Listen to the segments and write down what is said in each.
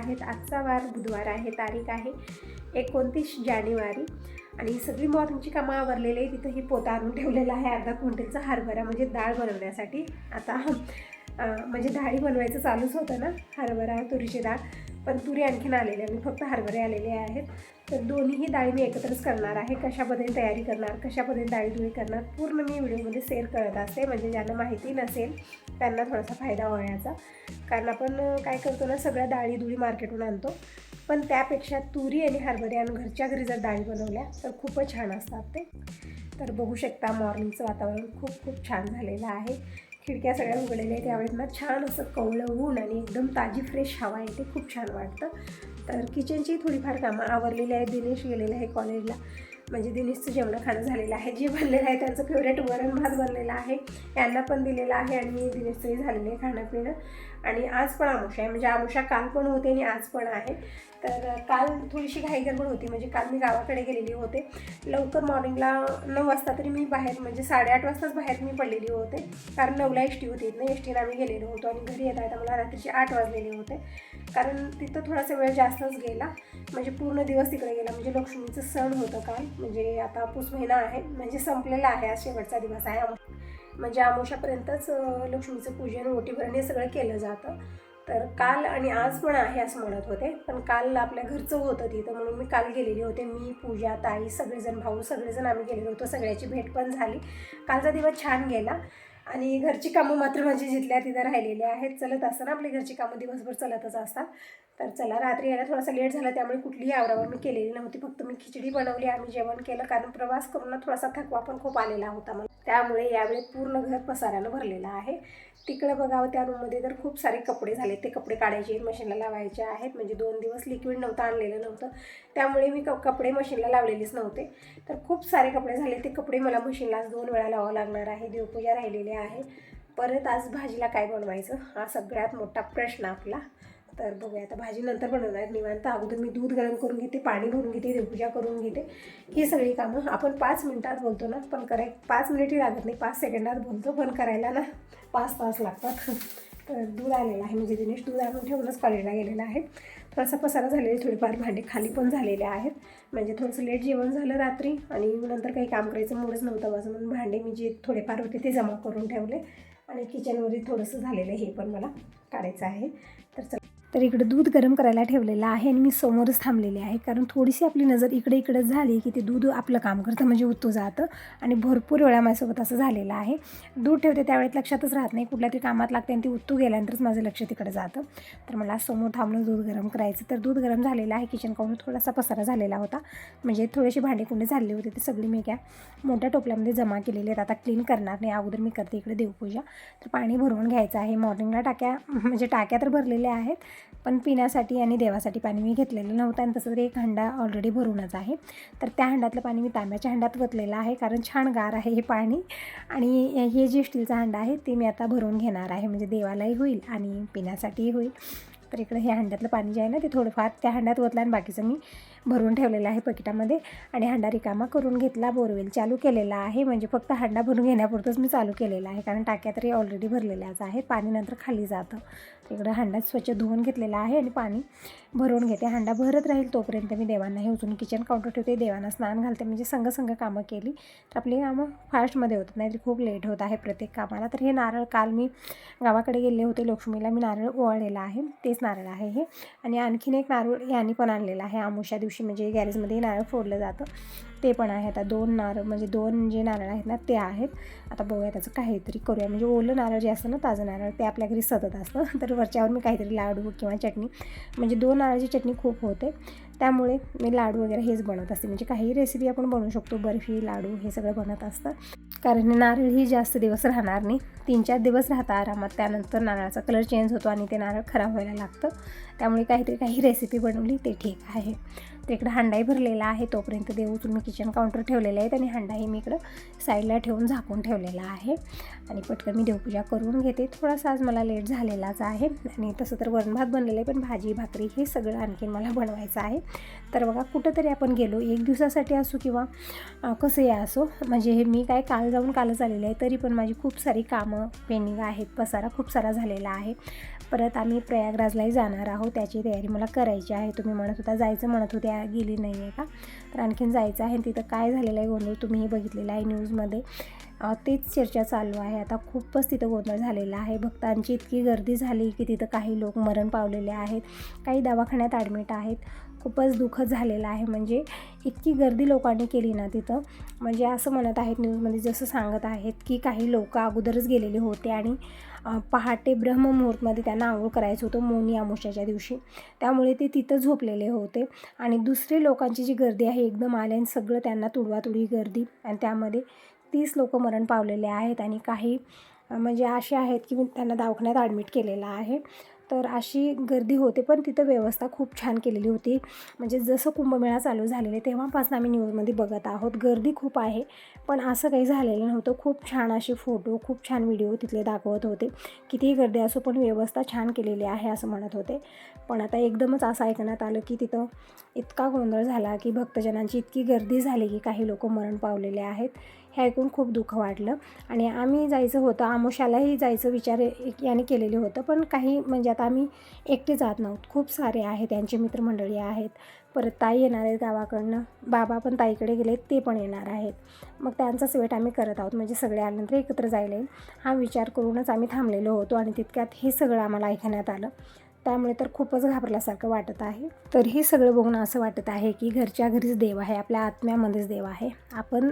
आहेत. आजचा वार बुधवार आहे तारीख आहे एकोणतीस जानेवारी. आणि सगळी मॉर्निंगची कामं आवरलेली आहे तिथं ही पोता आणून ठेवलेला आहे अर्धा क्विंटलचा हरभरा म्हणजे डाळ बनवण्यासाठी. आता म्हणजे डाळी बनवायचं चालूच होतं ना हरभरा तुरीची डाळ. पण तुरी आणखीन आलेल्या मी फक्त हरभरे आलेले आहेत. तर दोन्हीही डाळी मी एकत्रच करणार आहे. कशा पद्धतीने तयारी करणार कशा पद्धतीने डाळी दुळी करणार पूर्ण मी व्हिडिओमध्ये शेअर करत असते म्हणजे ज्यांना माहिती नसेल त्यांना थोडासा फायदा होण्याचा. कारण आपण काय करतो ना सगळ्या डाळी दुळी मार्केटहून आणतो. पण त्यापेक्षा तुरी आणि हरभरे आणि घरच्या घरी जर डाळी बनवल्या तर खूपच छान असतात ते. तर बघू शकता मॉर्निंगचं वातावरण खूप खूप छान झालेलं आहे. खिडक्या सगळ्या उघडलेल्या आहेत. त्यावेळेस ना छान असं कवळं ऊन आणि एकदम ताजी फ्रेश हवा येते. खूप छान वाटतं. तर किचनची थोडीफार कामं आवरलेली आहेत. दिनेश गेलेलं आहे कॉलेजला म्हणजे दिनेशचं जेवण खाणं झालेलं आहे. जे बनलेलं आहे त्यांचं फेवरेट वरण भात बनलेला आहे. यांना पण दिलेलं आहे आणि दिनेशचंही झालेलं आहे खाणं पिणं आणि आज पण आमुषा आहे. म्हणजे आमुषा काल पण होते आणि आज पण आहे. तर काल थोडीशी घाई गडबड होती. म्हणजे काल मी गावाकडे गेलेली होते. लवकर मॉर्निंगला नऊ वाजता तरी मी बाहेर म्हणजे साडेआठ वाजताच बाहेर मी पडलेली होते. कारण नऊला एस टी होती. ना एस टीला आम्ही गेलेलो होतो आणि घरी येता येता मला रात्रीचे आठ वाजलेले होते. कारण तिथं थोडासा वेळ जास्तच गेला. म्हणजे पूर्ण दिवस तिकडे गेला. म्हणजे लक्ष्मीचं सण होतं काल. म्हणजे आता पूस महिना आहे. म्हणजे संपलेला आहे. आज शेवटचा दिवस आहे आम- म्हणजे आमोशापर्यंतच लक्ष्मीचं पूजन ओटीभरण हे सगळं केलं जातं. तर काल आणि आज पण आहे असं म्हणत होते. पण काल आपल्या घरचं होतं तिथं म्हणून मी काल गेलेली होते. मी पूजा ताई सगळेजण भाऊ सगळेजण आम्ही गेलेलो होतो. सगळ्याची भेट पण झाली. कालचा दिवस छान गेला. आणि घरची कामं मात्र माझी जिथल्या तिथं राहिलेली आहेत. चलत असताना आपली घरची कामं दिवसभर चलतच असतात. तर चला रात्री यायला थोडासा लेट झाला त्यामुळे कुठलीही आवरावर मी केलेली नव्हती. फक्त मी खिचडी बनवली आम्ही जेवण केलं कारण प्रवास करून थोडासा थकवा पण खूप आलेला होता मला त्यामुळे यावेळी पूर्ण घर पसारानं भरलेलं आहे. तिकडं बघावं त्या रूममध्ये तर खूप सारे कपडे झाले ते कपडे काढायचे मशीनला लावायचे आहेत. म्हणजे दोन दिवस लिक्विड नव्हतं आणलेलं नव्हतं. त्यामुळे मी क कपडे मशीनला लावलेलेच नव्हते. तर खूप सारे कपडे झाले. ते कपडे मला मशीनला दोन वेळा लावावं लागणार आहे. देवपूजा राहिलेली आहे. परत आज भाजीला काय बनवायचं? हा सगळ्यात मोठा प्रश्न आपला. तर बघूया आता भाजी नंतर बनवणार. निवांत अगोदर मी दूध गरम करून घेते पाणी भरून घेते देवपूजा करून घेते. ही सगळी कामं आपण पाच मिनिटात बोलतो ना पण कराय पाच मिनिटही लागत नाही. पाच सेकंडात बोलतो पण करायला ना पाच तास लागतात. तर दूध आलेलं आहे म्हणजे दिनेश दूध आणून ठेवूनच कॉलेजला गेलेला आहे. थोडासा पसारा झालेले थोडेफार भांडे खाली पण झालेले आहेत. म्हणजे थोडंसं लेट जेवण झालं रात्री आणि नंतर काही काम करायचं मूडच नव्हतं माझं. म्हणून भांडे मी जे थोडेफार होते ते जमा करून ठेवले. आणि किचनवरही थोडंसं झालेलं आहे हे पण मला काढायचं आहे. तर चला. तर इकडं दूध गरम करायला ठेवलेलं आहे आणि मी समोरच थांबलेले आहे. कारण थोडीशी आपली नजर इकडे इकडे झाली की ते दूध आपलं काम करतं म्हणजे उत्तू जातं आणि भरपूर वेळा माझ्यासोबत असं झालेलं आहे. दूध ठेवते त्यावेळेत लक्षातच राहत नाही कुठल्या तरी कामात लागते आणि ते उत्तू गेल्यानंतरच माझं लक्ष तिकडे जातं. तर मला समोर थांबून दूध गरम करायचं. तर दूध गरम झालेलं आहे किचन काउंटर थोडासा पसारा झालेला होता. म्हणजे थोडेसे भांडेकुंडे झालेले होते ते सगळी मी काय मोठ्या टोपल्यामध्ये जमा केलेले आहेत. आता क्लीन करणार नाही अगोदर मी करते इकडे देवपूजा. तर पाणी भरवून घ्यायचं आहे. मॉर्निंगला टाक्या म्हणजे टाक्या तर भरलेल्या आहेत. पण पिण्यासाठी आणि देवासाठी पाणी मी घेतलेलं नव्हतं आणि तसं तरी एक हंडा ऑलरेडी भरूनच आहे. तर त्या हंडातलं पाणी मी तांब्याच्या हंडात वतलेलं आहे कारण छान गार आहे हे पाणी. आणि हे जे स्टीलचा हंडा आहे ते मी आता भरून घेणार आहे. म्हणजे देवालाही होईल आणि पिण्यासाठीही होईल. तर इकडे हे हंड्यातलं पाणी जे आहे ना ते थोडंफार त्या हंड्यात ओतलं आणि बाकीचं मी भरून ठेवलेलं आहे पकिटामध्ये. आणि हंडा रिकामा करून घेतला बोरवेल चालू केलेला आहे. म्हणजे फक्त हंडा भरून घेण्यापुरतंच मी चालू केलेला आहे कारण टाक्या तरी ऑलरेडी भरलेल्याच आहेत. पाणी नंतर खाली जातं. इकडं हंडा स्वच्छ धुवून घेतलेला आहे आणि पाणी भरून घेते. हंडा भरत राहील तोपर्यंत मी देवांना हे उचलून किचन काउंटर ठेवते. देवांना स्नान घालते. म्हणजे संग कामं केली. तर आपली कामं फास्टमध्ये होतात. नाहीतर खूप लेट होत आहे प्रत्येक कामाला. तर हे नारळ काल मी गावाकडे गेले होते. लक्ष्मीला मी नारळ ओवाळलेला आहे. तेच नारळ आहे हे. आणि आणखीन एक नारळ यांनी पण आणलेलं आहे. आमुषा दिवशी म्हणजे गॅरेजमध्ये नारळ फोडलं जातं. ते पण आहे आता दोन नारळ म्हणजे दोन जे नारळ आहेत ना ते आहेत. आता बघूया त्याचं काहीतरी करूया. म्हणजे ओलं नारळ जे असतं ना ताजं नारळ ते आपल्या घरी सतत असतं. तर वरच्यावर मी काहीतरी लाडू किंवा चटणी म्हणजे दोन नारळाची चटणी खूप होते. त्यामुळे मी लाडू वगैरे हेच बनवत असते. म्हणजे काही रेसिपी आपण बनवू शकतो. बर्फी लाडू हे सगळं बनत असतं. कारण नारळ ही जास्त दिवस राहणार नाही. तीन चार दिवस राहतं आरामात. त्यानंतर नारळाचा कलर चेंज होतो आणि ते नारळ खराब व्हायला लागतं. त्यामुळे काहीतरी काही रेसिपी बनवली ते ठीक आहे. तर इकडं हांडाही भरलेला आहे. तोपर्यंत देऊतून मी किचन काउंटर ठेवलेले आहेत आणि हांडाही मी इकडं साईडला ठेवून झाकून ठेवलेला आहे. आणि पटकन मी देवपूजा करून घेते. थोडासा आज मला लेट झालेलाच आहे. आणि तसं तर वरण भात बनलेलं आहे. पण भाजी भाकरी हे सगळं आणखीन मला बनवायचं आहे. तर बघा कुठंतरी आपण गेलो. एक दिवसासाठी असो किंवा कसंही असो म्हणजे हे मी काय काल जाऊन कालच आलेले आहे. तरी पण माझी खूप सारी कामं पेंडिंग आहेत. पसारा खूप सारा झालेला आहे. परत आम्ही प्रयागराजलाही जाणार आहोत. त्याची तयारी मला करायची आहे. तुम्ही म्हणत होता जायचं म्हणत होते गेली नाही आहे का? तर आणखीन जायचं आहे तिथं काय झालेलं आहे गोंधळ तुम्हीही बघितलेलं आहे न्यूजमध्ये. तेच चर्चा चालू आहे. आता खूपच तिथं गोंधळ झालेला आहे. भक्तांची इतकी गर्दी झाली की तिथं काही लोक मरण पावलेले आहेत. काही दवाखान्यात ॲडमिट आहेत. खूपच दुःखद झालेलं आहे. म्हणजे इतकी गर्दी लोकांनी केली ना तिथं. म्हणजे असं म्हणत आहेत न्यूजमध्ये जसं सांगत आहेत की काही लोक अगोदरच गेलेले होते आणि पहाटे ब्रह्ममुहूर्तमध्ये त्यांना आंघोळ करायचं होतं मोनी अमावस्याच्या दिवशी. त्यामुळे ते तिथं झोपलेले होते. आणि दुसरे लोकांची जी गर्दी आहे एकदम आले आणि सगळं त्यांना तुडवातुडी गर्दी. आणि त्यामध्ये तीस लोक मरण पावलेले आहेत. आणि काही म्हणजे असे आहेत की त्यांना दवाखान्यात ॲडमिट केलेलं आहे. तर अशी गर्दी होते पण तिथं व्यवस्था खूप छान केलेली होती. म्हणजे जसं कुंभमेळा चालू झालेले तेव्हापासून आम्ही न्यूजमध्ये बघत आहोत. गर्दी खूप आहे पण असं काही झालेलं नव्हतं. खूप छान असे फोटो खूप छान व्हिडिओ तिथले दाखवत होते. कितीही गर्दी असो पण व्यवस्था छान केलेली आहे असं म्हणत होते. पण आता एकदमच असं ऐकण्यात आलं की तिथं इतका गोंधळ झाला की भक्तजनांची इतकी गर्दी झाली की काही लोक मरण पावलेले आहेत. हे ऐकून खूप दुःख वाटलं. आणि आम्ही जायचं होतं आमोशालाही जायचं विचार एक- याने केलेले होतं. पण काही म्हणजे आता आम्ही एकटे जात नव्हतो. खूप सारे आहेत त्यांचे मित्रमंडळी आहेत. परत ताई येणार आहेत गावाकडनं. बाबा पण ताईकडे गेले ते पण येणार आहेत. मग त्यांचाच वेट आम्ही करत आहोत. म्हणजे सगळे आल्यानंतर एकत्र जायला येईल. हा विचार करूनच आम्ही थांबलेलो होतो आणि तितक्यात हे सगळं आम्हाला ऐकण्यात आलं. त्यामुळे तर खूपच घाबरल्यासारखं वाटत आहे. तर हे सगळं बघून असं वाटत आहे की घरच्या घरीच देव आहे आपल्या आत्म्यामध्येच देव आहे. आपण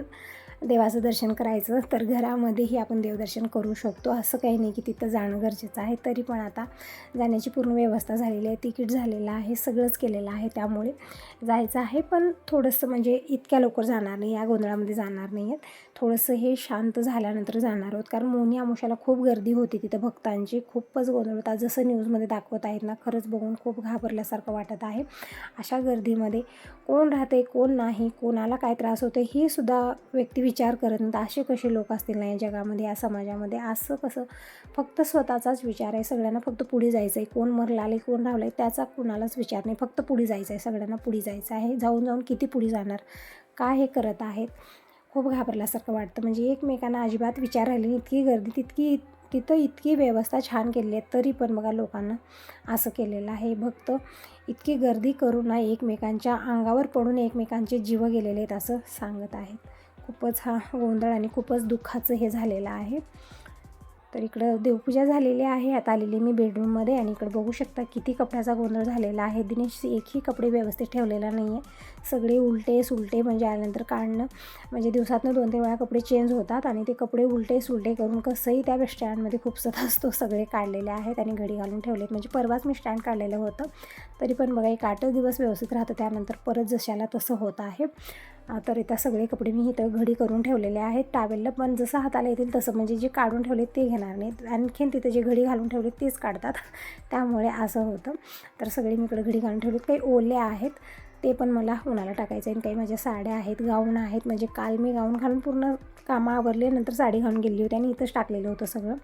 देवाचं दर्शन करायचं तर घरामध्येही आपण देवदर्शन करू शकतो. असं काही नाही की तिथं जाणं गरजेचं आहे. तरी पण आता जाण्याची पूर्ण व्यवस्था झालेली आहे. तिकीट झालेलं आहे. सगळंच केलेलं आहे. त्यामुळे जायचं आहे. पण थोडंसं म्हणजे इतक्या लवकर जाणार नाही. या गोंधळामध्ये जाणार नाही आहेत. थोडंसं हे शांत झाल्यानंतर जाणार आहोत. कारण मोनी आमुशाला खूप गर्दी होती तिथं भक्तांची. खूपच गोंधळ होता. जसं न्यूजमध्ये दाखवत आहेत ना खरंच बघून खूप घाबरल्यासारखं वाटत आहे. अशा गर्दीमध्ये कोण राहते कोण नाही कोणाला काय त्रास होते ही सुद्धा व्यक्ती विचार करत नाहीत असे कसे लोक असतील नाही या जगामध्ये या समाजामध्ये? असं कसं? फक्त स्वतःचाच विचार आहे सगळ्यांना फक्त पुढे जायचं आहे कोण मरला आले कोण रावलं आहे त्याचा कुणालाच विचार नाही. फक्त पुढे जायचं आहे सगळ्यांना पुढे जायचं आहे. जाऊन जाऊन किती पुढे जाणार? काय हे करत आहेत? खूप घाबरल्यासारखं वाटतं. म्हणजे एकमेकांना अजिबात विचार राहिले इतकी गर्दी तितकी तिथं इतकी व्यवस्था छान केलेली आहे तरी पण बघा लोकांना असं केलेलं आहे. भक्त इतकी गर्दी करून ना एकमेकांच्या अंगावर पडून एकमेकांचे जीव गेलेले आहेत असं सांगत आहेत. खूपच हा गोंधळ आणि खूपच दुःखाचं हे झालेलं आहे. तर इकडं देवपूजा झालेली आहे. आता आलेली मी बेडरूममध्ये आणि इकडं बघू शकता किती कपड्याचा गोंधळ झालेला आहे. दिनेश एकही कपडे व्यवस्थित ठेवलेला नाही आहे सगळे उलटे सुलटे म्हणजे आल्यानंतर काढणं म्हणजे दिवसातनं दोन तीन वेळा कपडे चेंज होतात आणि ते कपडे उलटे सुलटे करून कसंही त्या स्टँडमध्ये खूपसत असतो. सगळे काढलेले आहेत आणि घडी घालून ठेवलेत. म्हणजे परवाच मी स्टँड काढलेलं होतं. तरी पण बघा एक आठच दिवस व्यवस्थित राहतं. त्यानंतर परत जशाला तसं होत आहे. तर इथं सगळे कपडे मी इथं घडी करून ठेवलेले आहेत. टावेलला पण जसं हाताला येतील तसं म्हणजे जे काढून ठेवले ते घेणार नाहीत. आणखीन तिथं जे घडी घालून ठेवले तेच काढतात. त्यामुळे असं होतं. तर सगळे मी इकडे घडी घालून ठेवलेत. काही ओले आहेत. ते पण मला उन्हाला टाकायचं आहे आणि काही माझ्या साड्या आहेत गाऊन आहेत. म्हणजे काल मी गाऊन घालून पूर्ण कामं आवरले नंतर साडी घालून गेली होती आणि इथंच टाकलेलं होतं सगळं.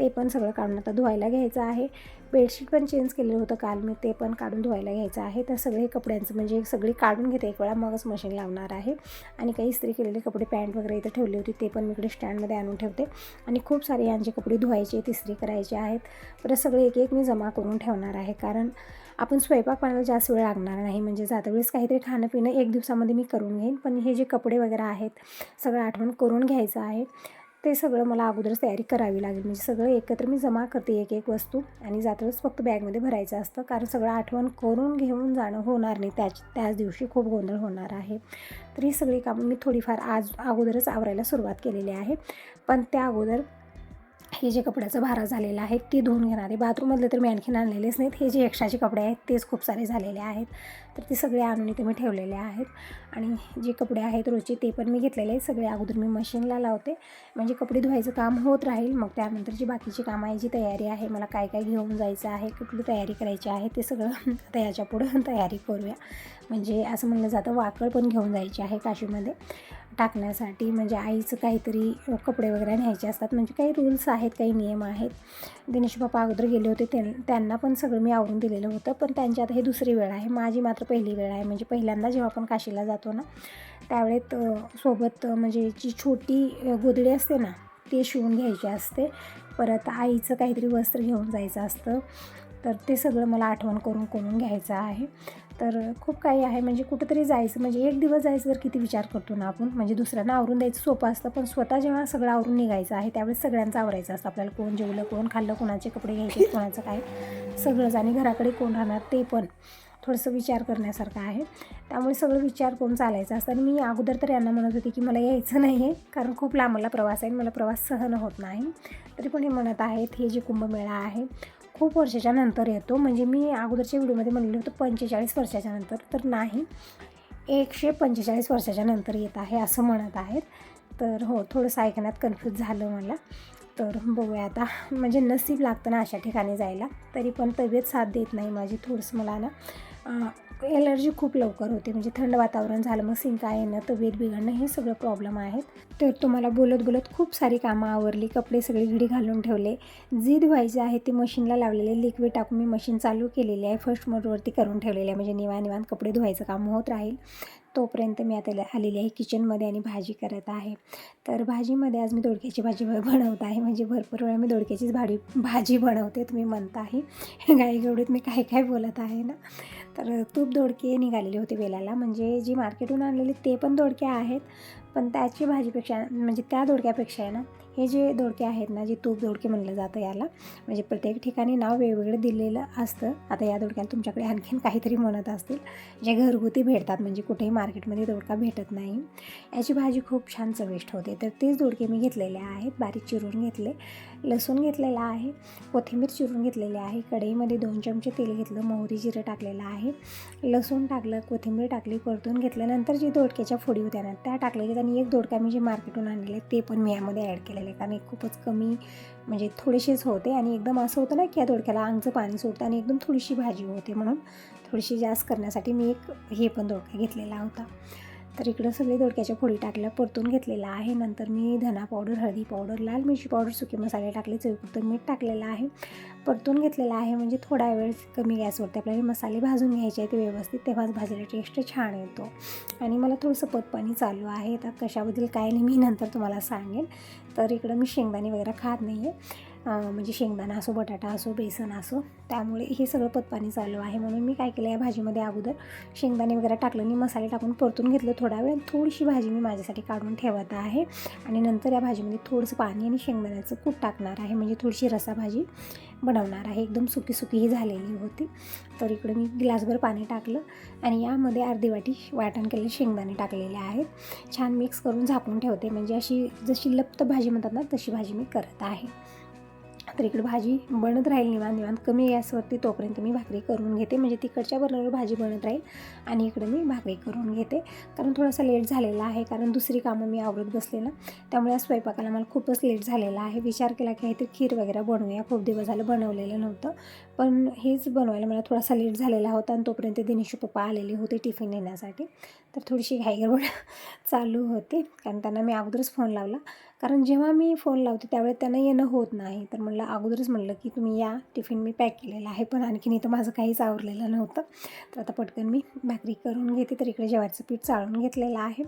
ते पण सगळं काढून आता धुवायला घ्यायचं आहे. बेडशीट पण चेंज केलेलं होतं काल मी ते पण काढून धुवायला घ्यायचं आहे. तर सगळे कपड्यांचं म्हणजे सगळी काढून घेते एक वेळा मगच मशीन लावणार आहे. आणि काही इस्त्री केलेले कपडे पॅन्ट वगैरे इथं ठेवली होती ते पण मी इकडे स्टँडमध्ये आणून ठेवते. आणि खूप सारे यांचे कपडे धुवायचे इस्त्री करायचे आहेत. परत सगळे एक एक मी जमा करून ठेवणार आहे. कारण आपण स्वयंपाक पाण्याला जास्त वेळ लागणार नाही. म्हणजे जाता वेळेस काहीतरी खाणं पिणं एक दिवसामध्ये मी करून घेईन. पण हे जे कपडे वगैरे आहेत सगळं आठवण करून घ्यायचं आहे. ते सगळं मला अगोदरच तयारी करावी लागेल. म्हणजे सगळं एकत्र मी जमा करते एक एक वस्तू आणि जाताच फक्त बॅगमध्ये भरायचं असतं. कारण सगळं आठवण करून घेऊन जाणं होणार नाही. त्याच त्याच दिवशी खूप गोंधळ होणार आहे. तर ही सगळी कामं मी थोडीफार आज अगोदरच आवरायला सुरुवात केलेली आहे. पण त्या अगोदर हे जे कपड्याचं भारा झालेला आहे ते धुवून घेणार. आहे बाथरूममधले तर मी आणखीन आणलेलेच नाहीत. हे जे एक्स्ट्राचे कपडे आहेत तेच खूप सारे झालेले आहेत. तर ते सगळे आणून इथे मी ठेवलेले आहेत. आणि जे कपडे आहेत रोजचे ते पण मी घेतलेले आहेत. सगळे अगोदर मी मशीनला लावते. म्हणजे कपडे धुवायचं काम होत राहील मग त्यानंतर जी बाकीची कामं आहे जी तयारी आहे मला काय काय घेऊन जायचं आहे कुठली तयारी करायची आहे ते सगळं आता याच्या पुढं तयारी करूया. म्हणजे असं म्हणलं जातं वाकळ पण घेऊन जायची आहे काशीमध्ये. टाकण्यासाठी म्हणजे आईचं काहीतरी कपडे वगैरे न्यायचे असतात. म्हणजे काही रूल्स आहेत काही नियम आहेत. दिनेश बाप्पा अगोदर गेले होते त्यां त्यांना पण सगळं मी आवरून दिलेलं होतं. पण त्यांची आता हे दुसरी वेळ आहे. माझी मात्र पहिली वेळ आहे. म्हणजे पहिल्यांदा जेव्हा आपण काशीला जातो ना त्यावेळेत सोबत म्हणजे जी छोटी गोदडी असते ना ते शिवून घ्यायची असते. परत आईचं काहीतरी वस्त्र घेऊन जायचं असतं. तर ते सगळं मला आठवण करून करून घ्यायचं आहे. तर खूप काही आहे. म्हणजे कुठंतरी जायचं म्हणजे एक दिवस जायचं तर किती विचार करतो ना आपण. म्हणजे दुसऱ्यांना आवरून द्यायचं सोपं असतं पण स्वतः जेव्हा सगळं आवरून निघायचं आहे त्यावेळेस सगळ्यांचं आवरायचं असतं. आपल्याला कोण जेवलं कोण खाल्लं कोणाचे कपडे घ्यायचे कोणाचं काय सगळंच. आणि घराकडे कोण राहणार ते पण थोडंसं विचार करण्यासारखं आहे. त्यामुळे सगळं विचार करून चालायचं असतं. आणि मी अगोदर तर यांना म्हणत होते की मला यायचं नाही आहे कारण खूप लांबला प्रवास आहे मला प्रवास सहन होत नाही. तरी पण हे म्हणत आहेत हे जे कुंभमेळा आहे खूप वर्षाच्या नंतर येतो. म्हणजे मी अगोदरच्या व्हिडिओमध्ये म्हणलेलं होतं पंचेचाळीस वर्षाच्या नंतर तर नाही. एकशे पंचेचाळीस वर्षाच्या नंतर येत आहे असं म्हणत आहेत. तर हो थोडंसं ऐकण्यात कन्फ्यूज झालं मला. तर बघूया आता. म्हणजे नसीब लागतं ना अशा ठिकाणी जायला. तरी पण तब्येत साथ देत नाही माझी थोडंसं मला ना एलर्जी खूप लवकर होते म्हणजे थंड वातावरण झालं मग सिंका येणं तब्येत बिघडणं हे सगळं प्रॉब्लेम आहेत. तर तुम्हाला बोलत बोलत खूप सारी कामं आवरली कपडे सगळे घडी घालून ठेवले. जी धुवायचे आहे ते मशीनला लावलेले लिक्विड टाकून मी मशीन चालू केलेली आहे फर्स्ट मोडवरती करून ठेवलेली आहे म्हणजे निवा निवान कपडे धुवायचं काम होत राहील. तोपर्यंत मी आता आलेली आहे किचनमध्ये आणि भाजी करत आहे. तर भाजीमध्ये आज मी दोडक्याची भाजी बनवत आहे. म्हणजे भरपूर वेळा मी दोडक्याचीच भाडी भाजी बनवते तुम्ही म्हणताही. आहे गवडीत मी काय काय बोलत आहे ना? तर तूप दोडके निघालेले होते वेलाला. म्हणजे जी मार्केटहून आणलेली ते पण दोडके आहेत. पण त्याची भाजीपेक्षा म्हणजे त्या दोडक्यापेक्षा आहे ना हे जे दोडके आहेत ना जे तूप दोडके म्हणलं जातं याला म्हणजे प्रत्येक ठिकाणी नाव वेगवेगळं दिलेलं असतं. आता या दोडक्याला तुमच्याकडे आणखीन काहीतरी म्हणत असतील जे घरगुती भेटतात म्हणजे कुठेही मार्केटमध्ये दोडका भेटत नाही. याची भाजी खूप छान चविष्ट होते. तर तेच दोडके मी घेतलेले आहेत. बारीक चिरून घेतले लसूण घेतलेला आहे कोथिंबीर चिरून घेतलेली आहे कढईमध्ये दोन चमचे तेल घेतलं मोहरी जिरं टाकलेलं आहे लसूण टाकलं कोथिंबीर टाकली परतून घेतल्यानंतर जी दोडक्याच्या फोडी होत्या ना त्या टाकलेल्या आणि एक दोडका मी जे मार्केटून आणलेले ते पण मी यामध्ये ॲड केलं केलेले कारण एक खूपच कमी म्हणजे थोडेसेच होते आणि एकदम असं होतं ना की या दोडक्याला अंगचं पाणी सोडतं आणि एकदम थोडीशी भाजी होते म्हणून थोडीशी जास्त करण्यासाठी मी एक हे पण दोडका घेतलेला होता. तर इकडं सगळे दोडक्याच्या फोडी टाकल्या परतून घेतलेला आहे. नंतर मी धना पावडर हळदी पावडर लाल मिरची पावडर सुके मसाले टाकले चवीपुरतं मीठ टाकलेलं आहे. परतून घेतलेलं आहे म्हणजे थोडा वेळ कमी गॅसवरती आपल्याला मसाले भाजून घ्यायचे आहेत व्यवस्थित तेव्हाच भाजीला टेस्ट छान येतो. आणि मला थोडंसं पतपाणी चालू आहे. तर कशाबद्दल काय नाही मी नंतर तुम्हाला सांगेन. तर इकडं मी शेंगदाणे वगैरे खात नाही आहे म्हणजे शेंगदाणा असो बटाटा असो बेसन असो त्यामुळे हे सगळं पतपाणी चालू आहे. म्हणून मी काय केलं या भाजीमध्ये अगोदर शेंगदाणे वगैरे टाकलं आणि मसाले टाकून परतून घेतलं थोडा वेळ. थोडीशी भाजी मी माझ्यासाठी काढून ठेवत आहे. आणि नंतर या भाजीमध्ये थोडंसं पाणी आणि शेंगदाण्याचं कूट टाकणार आहे. म्हणजे थोडीशी रसाभाजी बनवणार आहे. एकदम सुकी सुकी ही झालेली होती. तर इकडं मी ग्लासभर पाणी टाकलं. आणि यामध्ये अर्धी वाटी वाटण केलेले शेंगदाणे टाकलेले आहेत. छान मिक्स करून झाकून ठेवते. म्हणजे अशी जशी लप्त भाजी म्हणतात ना तशी भाजी मी करत आहे. तर इकडे भाजी बनत राहील निवांत निवांत. कमी गॅसवरती तोपर्यंत मी भाकरी करून घेते. म्हणजे तिकडच्या बरोबर भाजी बनत राहील आणि इकडे मी भाकरी करून घेते. कारण थोडासा लेट झालेला आहे कारण दुसरी कामं मी आवरत बसले ना. त्यामुळे स्वयंपाकाला मला खूपच लेट झालेला आहे. विचार केला की काहीतरी खीर वगैरे बनवूया. खूप दिवस झालं बनवलेलं नव्हतं. पण हेच बनवायला मला थोडासा लेट झालेला होता आणि तोपर्यंत दिनेश पप्पा आलेले होते टिफिन नेण्यासाठी तर थोडीशी घाईगडबड चालू होते. कारण त्यांना मी अगोदरच फोन लावला. कारण जेव्हा मी फोन लावते त्यावेळेस त्यांना येणं होत नाही. तर म्हणलं अगोदरच म्हणलं की तुम्ही या टिफिन मी पॅक केलेला आहे पण आणखीन इथं माझं काहीच आवरलेलं नव्हतं. तर आता पटकन मी भाकरी करून घेते तर इकडे जेवायचं पीठ चाळून घेतलेलं आहे.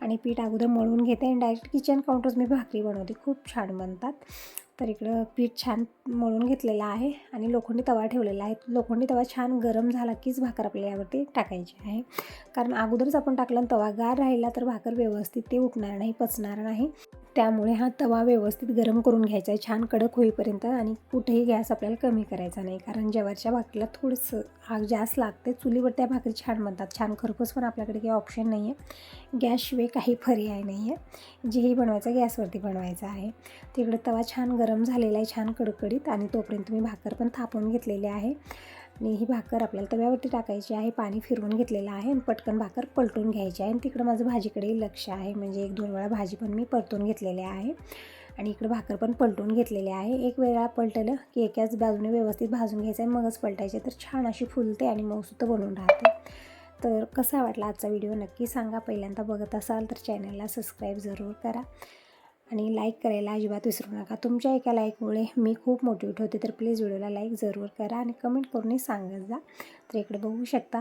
आणि पीठ अगोदर मळून घेते आणि डायरेक्ट किचन काउंटर्स मी भाकरी बनवते. खूप छान बनतात. तर इकडं पीठ छान मळून घेतलेलं आहे आणि लोखंडी तवा ठेवलेला आहे. लोखंडी तवा छान गरम झाला कीच भाकर आपल्याला यावरती टाकायची आहे. कारण अगोदरच आपण टाकलं तवा गार राहिला तर भाकर व्यवस्थित ते उठणार नाही पचणार नाही. त्यामुळे हा तवा व्यवस्थित गरम करून घ्यायचा आहे छान कडक होईपर्यंत आणि कुठेही गॅस आपल्याला कमी करायचा नाही. कारण जेवारच्या भाकरीला थोडंसं आग जास्त लागते. चुलीवर त्या भाकरी छान बनतात. छान खरपूस पण आपल्याकडे काही ऑप्शन नाही आहे. गॅसशिवाय काही पर्याय नाही आहे. जेही बनवायचं गॅसवरती बनवायचं आहे. तिकडे तवा छान गरम झालेला आहे छान कडकडीत आणि तोपर्यंत मी भाकर पण थापून घेतलेली आहे. आणि ही भाकर आपल्याला तव्यावरती टाकायची आहे पाणी फिरवून घेतलेलं आहे आणि पटकन भाकर पलटून घ्यायची आहे. आणि तिकडं माझं भाजीकडे लक्ष आहे म्हणजे एक दोन वेळा भाजी पण मी परतून घेतलेली आहे. आणि इकडं भाकर पण पलटून घेतलेली आहे. एक वेळा पलटलं की एकाच बाजूने व्यवस्थित भाजून घ्यायचं आहे मगच पलटायचे. तर छान अशी फुलते आणि मऊसुद्धा बनून राहते. तर कसा वाटला आजचा व्हिडिओ नक्की सांगा. पहिल्यांदा बघत असाल तर चॅनलला सबस्क्राईब जरूर करा. आणि लाईक करायला अजिबात विसरू नका. तुमच्या एका लाईकमुळे मी खूप मोटिवेट होते. तर प्लीज व्हिडिओला लाईक जरूर करा आणि कमेंट करूनही सांगत जा. तर इकडे बघू शकता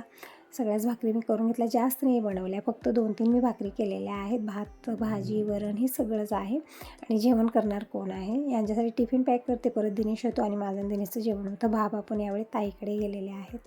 सगळ्याच भाकरी मी करून घेतल्या. जास्त नाही बनवल्या फक्त दोन तीन मी भाकरी केलेल्या आहेत. भात भाजी वरण हे सगळंच आहे. आणि जेवण करणार कोण आहे? यांच्यासाठी टिफिन पॅक करते परत दिनेश होतो आणि माझं दिनेशचं जेवण होतं. बाबा पण यावेळी ताईकडे गेलेले आहेत.